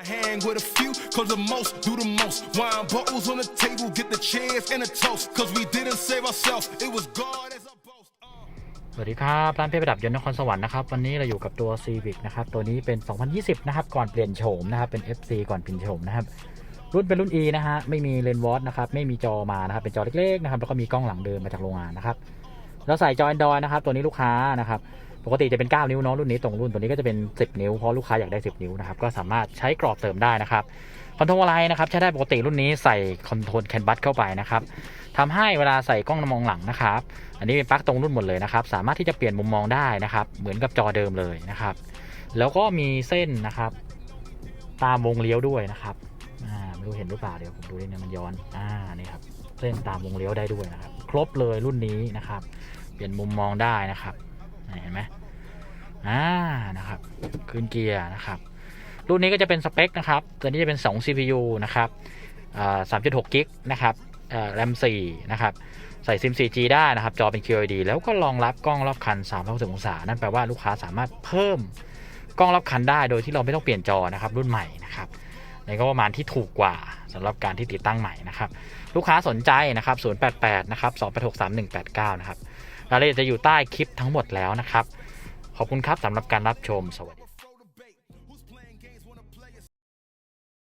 Hang with a few, cause the most do the most. Wine bottles on the table, get the chairs and a toast. Cause we didn't save ourselves, it was God as our boast. สวัสดีครับร้านเพชรประดับยนต์นครสวรรค์นะครับวันนี้เราอยู่กับตัว Civic นะครับตัวนี้เป็น 2020 นะครับก่อนเปลี่ยนโฉมนะครับเป็น FC ก่อนเปลี่ยนโฉมนะครับรุ่นเป็นรุ่น E นะฮะไม่มีเลนส์วอตนะครับไม่มีจอมานะครับเป็นจอเล็กๆนะครับแล้วก็มีกล้องหลังเดินมาจากโรงงานนะครับเราใส่จอ Android นะครับตัวนี้ลูกค้านะครับ ปกติจะเป็น 9 นิ้วเนาะรุ่นนี้ตรงรุ่นตัวนี้ก็จะเป็น 10 นิ้วเพราะลูกค้าอยากได้ 10 นิ้วนะครับก็สามารถใช้กรอบเติมได้นะครับคอนโทรลอะไรนะครับใช้ได้ปกติรุ่นนี้ใส่คอนโทรลแคนบัสเข้าไปนะครับทำให้เวลาใส่กล้องมองหลังนะครับ อันนี้เป็นปลั๊กตรงรุ่นหมดเลยนะครับ สามารถที่จะเปลี่ยนมุมมองได้นะครับ เหมือนกับจอเดิมเลยนะครับ แล้วก็มีเส้นนะครับ ตามวงเลี้ยวด้วยนะครับไม่รู้เห็นหรือเปล่าเดี๋ยวผมดูดิเนี่ยมันย้อนอ่านี่ครับเส้นตามวงเลี้ยวได้ด้วยนะครับ ครบเลยรุ่นนี้นะครับ เปลี่ยนมุมมองได้นะครับ เห็นไหมอ่านะครับขึ้นเกียร์นะครับ รุ่นนี้ก็จะเป็นสเปคนะครับ ตัวนี้จะเป็น 2 CPU นะครับอ่า3.6กิกนะครับแรม4นะครับ ใส่ซิม 4G ได้นะครับ จอเป็น QLED แล้วก็รองรับกล้องรอบคัน360องศา นั่นแปลว่าลูกค้าสามารถเพิ่มกล้องรอบคันได้โดยที่เราไม่ต้องเปลี่ยนจอนะครับ รุ่นใหม่นะครับในก็ประมาณที่ถูกกว่าสำหรับการที่ติดตั้งใหม่นะครับ ลูกค้าสนใจนะครับ 088 นะครับ 2863189 นะครับ รายละเอียดจะอยู่ใต้คลิปทั้งหมดแล้วนะครับ ขอบคุณครับสำหรับการรับชมสวัสดี